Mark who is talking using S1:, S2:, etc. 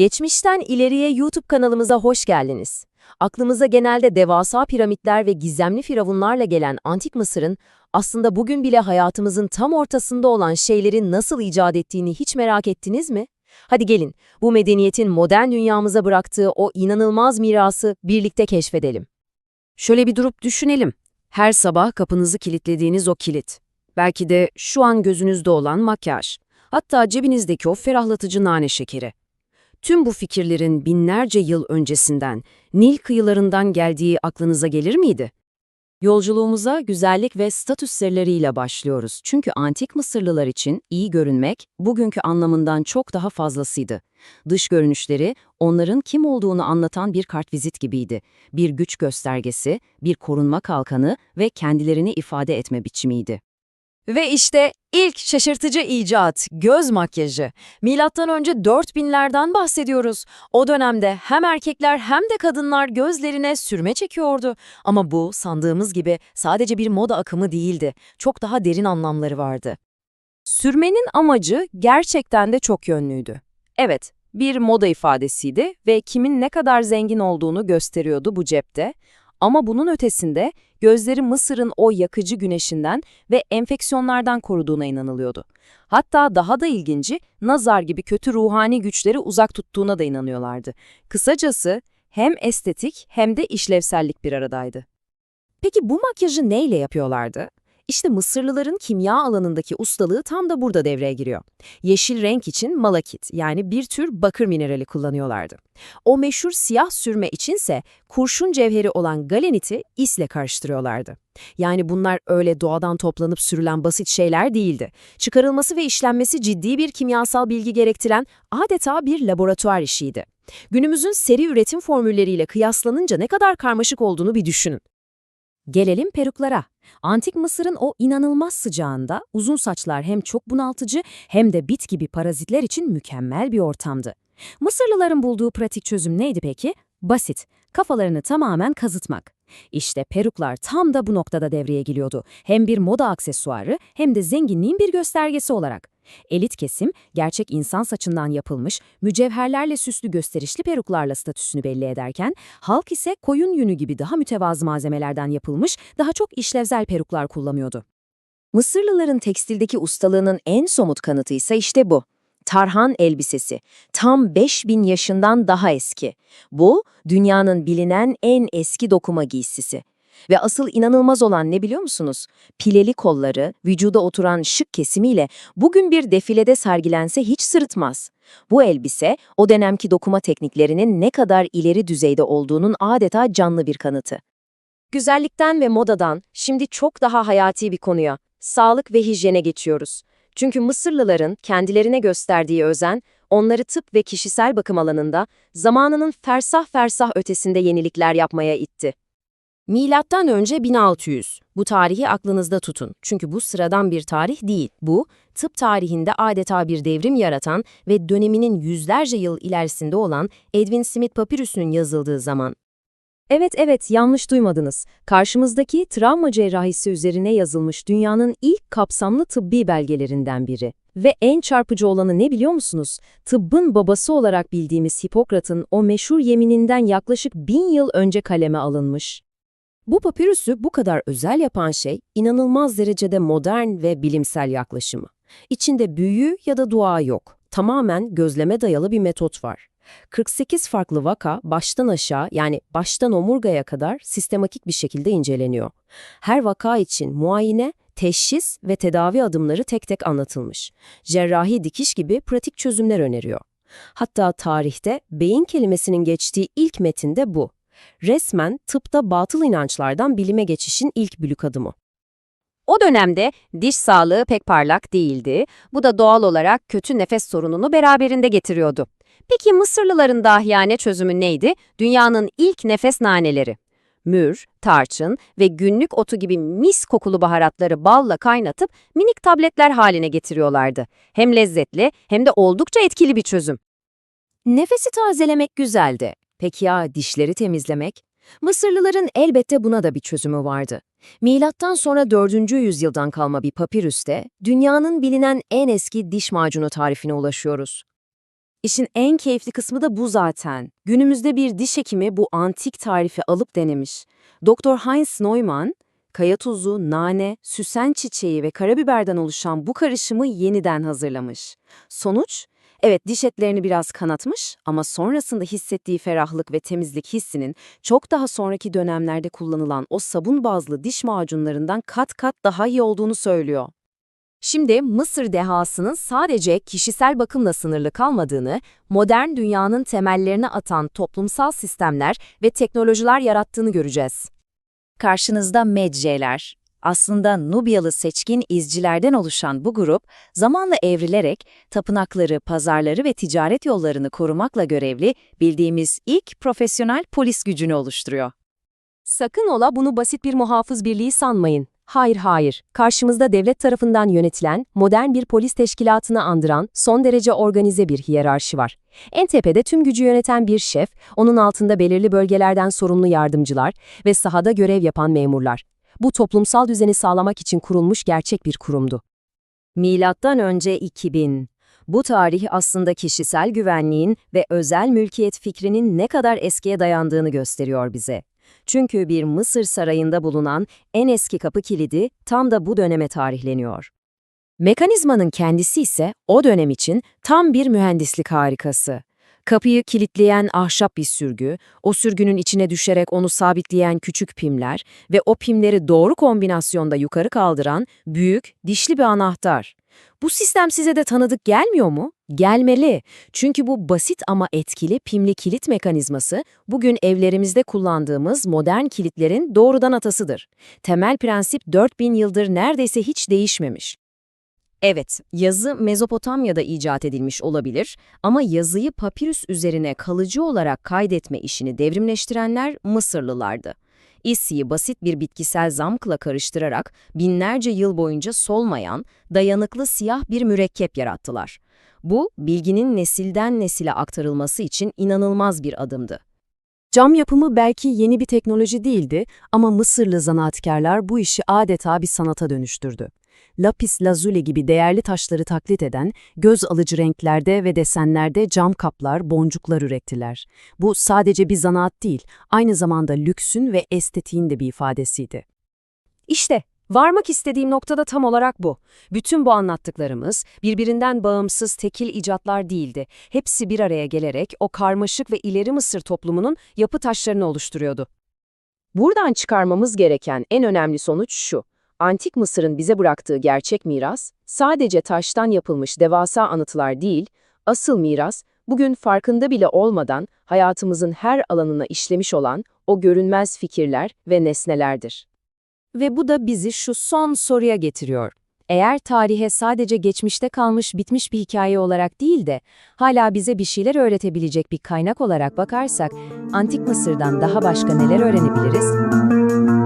S1: Geçmişten ileriye YouTube kanalımıza hoş geldiniz. Aklımıza genelde devasa piramitler ve gizemli firavunlarla gelen Antik Mısır'ın aslında bugün bile hayatımızın tam ortasında olan şeyleri nasıl icat ettiğini hiç merak ettiniz mi? Hadi gelin, bu medeniyetin modern dünyamıza bıraktığı o inanılmaz mirası birlikte keşfedelim. Şöyle bir durup düşünelim. Her sabah kapınızı kilitlediğiniz o kilit. Belki de şu an gözünüzde olan makyaj. Hatta cebinizdeki o ferahlatıcı nane şekeri. Tüm bu fikirlerin binlerce yıl öncesinden, Nil kıyılarından geldiği aklınıza gelir miydi? Yolculuğumuza güzellik ve statüs sırlarıyla başlıyoruz. Çünkü antik Mısırlılar için iyi görünmek bugünkü anlamından çok daha fazlasıydı. Dış görünüşleri onların kim olduğunu anlatan bir kartvizit gibiydi. Bir güç göstergesi, bir korunma kalkanı ve kendilerini ifade etme biçimiydi. Ve işte ilk şaşırtıcı icat, göz makyajı. Milattan önce 4000'lerden bahsediyoruz. O dönemde hem erkekler hem de kadınlar gözlerine sürme çekiyordu. Ama bu sandığımız gibi sadece bir moda akımı değildi. Çok daha derin anlamları vardı. Sürmenin amacı gerçekten de çok yönlüydü. Evet, bir moda ifadesiydi ve kimin ne kadar zengin olduğunu gösteriyordu bu cepte. Ama bunun ötesinde gözleri Mısır'ın o yakıcı güneşinden ve enfeksiyonlardan koruduğuna inanılıyordu. Hatta daha da ilginci, nazar gibi kötü ruhani güçleri uzak tuttuğuna da inanıyorlardı. Kısacası hem estetik hem de işlevsellik bir aradaydı. Peki bu makyajı neyle yapıyorlardı? İşte Mısırlıların kimya alanındaki ustalığı tam da burada devreye giriyor. Yeşil renk için malakit yani bir tür bakır minerali kullanıyorlardı. O meşhur siyah sürme içinse kurşun cevheri olan galeniti isle karıştırıyorlardı. Yani bunlar öyle doğadan toplanıp sürülen basit şeyler değildi. Çıkarılması ve işlenmesi ciddi bir kimyasal bilgi gerektiren adeta bir laboratuvar işiydi. Günümüzün seri üretim formülleriyle kıyaslanınca ne kadar karmaşık olduğunu bir düşünün. Gelelim peruklara. Antik Mısır'ın o inanılmaz sıcağında uzun saçlar hem çok bunaltıcı hem de bit gibi parazitler için mükemmel bir ortamdı. Mısırlıların bulduğu pratik çözüm neydi peki? Basit, kafalarını tamamen kazıtmak. İşte peruklar tam da bu noktada devreye giriyordu. Hem bir moda aksesuarı hem de zenginliğin bir göstergesi olarak. Elit kesim, gerçek insan saçından yapılmış, mücevherlerle süslü gösterişli peruklarla statüsünü belli ederken, halk ise koyun yünü gibi daha mütevazı malzemelerden yapılmış, daha çok işlevsel peruklar kullanıyordu. Mısırlıların tekstildeki ustalığının en somut kanıtı ise işte bu. Tarhan elbisesi. Tam 5000 yaşından daha eski. Bu, dünyanın bilinen en eski dokuma giysisi. Ve asıl inanılmaz olan ne biliyor musunuz? Pileli kolları, vücuda oturan şık kesimiyle bugün bir defilede sergilense hiç sırıtmaz. Bu elbise, o dönemki dokuma tekniklerinin ne kadar ileri düzeyde olduğunun adeta canlı bir kanıtı. Güzellikten ve modadan şimdi çok daha hayati bir konuya, sağlık ve hijyene geçiyoruz. Çünkü Mısırlıların kendilerine gösterdiği özen, onları tıp ve kişisel bakım alanında zamanının fersah fersah ötesinde yenilikler yapmaya itti. Milattan önce 1600. Bu tarihi aklınızda tutun. Çünkü bu sıradan bir tarih değil. Bu, tıp tarihinde adeta bir devrim yaratan ve döneminin yüzlerce yıl ilerisinde olan Edwin Smith papirüsünün yazıldığı zaman. Evet evet yanlış duymadınız. Karşımızdaki travma cerrahisi üzerine yazılmış dünyanın ilk kapsamlı tıbbi belgelerinden biri. Ve en çarpıcı olanı ne biliyor musunuz? Tıbbın babası olarak bildiğimiz Hipokrat'ın o meşhur yemininden yaklaşık bin yıl önce kaleme alınmış. Bu papirüsü bu kadar özel yapan şey, inanılmaz derecede modern ve bilimsel yaklaşımı. İçinde büyü ya da dua yok. Tamamen gözleme dayalı bir metot var. 48 farklı vaka baştan aşağı yani baştan omurgaya kadar sistematik bir şekilde inceleniyor. Her vaka için muayene, teşhis ve tedavi adımları tek tek anlatılmış. Cerrahi dikiş gibi pratik çözümler öneriyor. Hatta tarihte beyin kelimesinin geçtiği ilk metinde bu. Resmen tıpta batıl inançlardan bilime geçişin ilk büyük adımı. O dönemde diş sağlığı pek parlak değildi. Bu da doğal olarak kötü nefes sorununu beraberinde getiriyordu. Peki Mısırlıların dahiyane çözümü neydi? Dünyanın ilk nefes naneleri. Mür, tarçın ve günlük otu gibi mis kokulu baharatları balla kaynatıp minik tabletler haline getiriyorlardı. Hem lezzetli hem de oldukça etkili bir çözüm. Nefesi tazelemek güzeldi. Peki ya dişleri temizlemek? Mısırlıların elbette buna da bir çözümü vardı. Milattan sonra 4. yüzyıldan kalma bir papirüste dünyanın bilinen en eski diş macunu tarifine ulaşıyoruz.
S2: İşin en keyifli kısmı da bu zaten. Günümüzde bir diş hekimi bu antik tarifi alıp denemiş. Doktor Heinz Neumann, kaya tuzu, nane, süsen çiçeği ve karabiberden oluşan bu karışımı yeniden hazırlamış. Sonuç? Evet diş etlerini biraz kanatmış ama sonrasında hissettiği ferahlık ve temizlik hissinin çok daha sonraki dönemlerde kullanılan o sabun bazlı diş macunlarından kat kat daha iyi olduğunu söylüyor.
S1: Şimdi Mısır dehasının sadece kişisel bakımla sınırlı kalmadığını, modern dünyanın temellerini atan toplumsal sistemler ve teknolojiler yarattığını göreceğiz.
S2: Karşınızda Medce'ler. Aslında Nubyalı seçkin izcilerden oluşan bu grup, zamanla evrilerek tapınakları, pazarları ve ticaret yollarını korumakla görevli bildiğimiz ilk profesyonel polis gücünü oluşturuyor.
S1: Sakın ola bunu basit bir muhafız birliği sanmayın. Hayır hayır, karşımızda devlet tarafından yönetilen, modern bir polis teşkilatını andıran son derece organize bir hiyerarşi var. En tepede tüm gücü yöneten bir şef, onun altında belirli bölgelerden sorumlu yardımcılar ve sahada görev yapan memurlar. Bu toplumsal düzeni sağlamak için kurulmuş gerçek bir kurumdu. Milattan önce 2000. Bu tarih aslında kişisel güvenliğin ve özel mülkiyet fikrinin ne kadar eskiye dayandığını gösteriyor bize. Çünkü bir Mısır sarayında bulunan en eski kapı kilidi tam da bu döneme tarihleniyor. Mekanizmanın kendisi ise o dönem için tam bir mühendislik harikası. Kapıyı kilitleyen ahşap bir sürgü, o sürgünün içine düşerek onu sabitleyen küçük pimler ve o pimleri doğru kombinasyonda yukarı kaldıran büyük, dişli bir anahtar. Bu sistem size de tanıdık gelmiyor mu? Gelmeli. Çünkü bu basit ama etkili pimli kilit mekanizması bugün evlerimizde kullandığımız modern kilitlerin doğrudan atasıdır. Temel prensip 4000 yıldır neredeyse hiç değişmemiş. Evet, yazı Mezopotamya'da icat edilmiş olabilir ama yazıyı papirüs üzerine kalıcı olarak kaydetme işini devrimleştirenler Mısırlılardı. İssi'yi basit bir bitkisel zamkla karıştırarak binlerce yıl boyunca solmayan, dayanıklı siyah bir mürekkep yarattılar. Bu, bilginin nesilden nesile aktarılması için inanılmaz bir adımdı. Cam yapımı belki yeni bir teknoloji değildi ama Mısırlı zanaatkarlar bu işi adeta bir sanata dönüştürdü. Lapis lazuli gibi değerli taşları taklit eden, göz alıcı renklerde ve desenlerde cam kaplar, boncuklar ürettiler. Bu sadece bir zanaat değil, aynı zamanda lüksün ve estetiğin de bir ifadesiydi. İşte, varmak istediğim noktada tam olarak bu. Bütün bu anlattıklarımız birbirinden bağımsız tekil icatlar değildi. Hepsi bir araya gelerek o karmaşık ve ileri Mısır toplumunun yapı taşlarını oluşturuyordu. Buradan çıkarmamız gereken en önemli sonuç şu. Antik Mısır'ın bize bıraktığı gerçek miras, sadece taştan yapılmış devasa anıtılar değil, asıl miras, bugün farkında bile olmadan hayatımızın her alanına işlemiş olan o görünmez fikirler ve nesnelerdir. Ve bu da bizi şu son soruya getiriyor. Eğer tarihe sadece geçmişte kalmış bitmiş bir hikaye olarak değil de hala bize bir şeyler öğretebilecek bir kaynak olarak bakarsak, Antik Mısır'dan daha başka neler öğrenebiliriz?